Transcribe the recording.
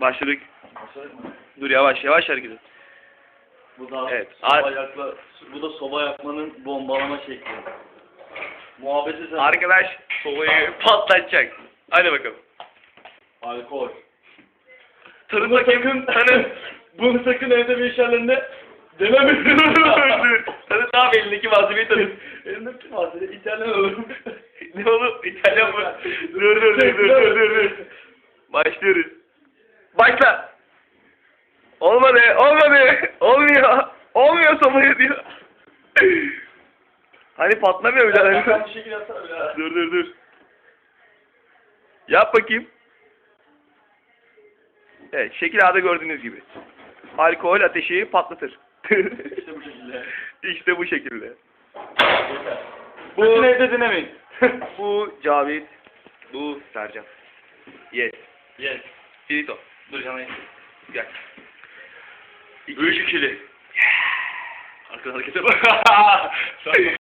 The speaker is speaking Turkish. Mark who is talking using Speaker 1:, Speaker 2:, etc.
Speaker 1: Başladık. Dur yavaş yavaş hareket et.
Speaker 2: Bu da
Speaker 1: Evet,
Speaker 2: soba yakma, bu da soba yakmanın bombalama şekli. Muhabbeti sen.
Speaker 1: Arkadaş sobayı patlatacak. Hadi bakalım.
Speaker 2: Alkol.
Speaker 1: Tanın
Speaker 2: Bunu sakın,
Speaker 1: Tanın.
Speaker 2: bunu sakın evde bir iş yerlerinde denemeyin.
Speaker 1: tanın tamam elindeki malzemeyi tanın.
Speaker 2: Elimde var? İtalyan olurum.
Speaker 1: ne oğlum? İtalyan mı? dur dur dur dur dur dur. Başlıyoruz. Başla. Olmadı, olmadı. Olmuyor. Olmuyor sobayı diyor. hani patlamıyor birader.
Speaker 2: bir şekil yapsana bir daha.
Speaker 1: dur dur dur. Yap bakayım. Evet, şekil A'da gördüğünüz gibi. Alkol ateşi patlatır.
Speaker 2: İşte bu şekilde.
Speaker 1: işte bu şekilde. Bu-
Speaker 2: Sakın evde denemeyin.
Speaker 1: Bu Cavit, bu Sercan. Yes.
Speaker 2: yes.
Speaker 1: Finito. Dur canım. Gel. Üç ikili. Arkadan harekete bak.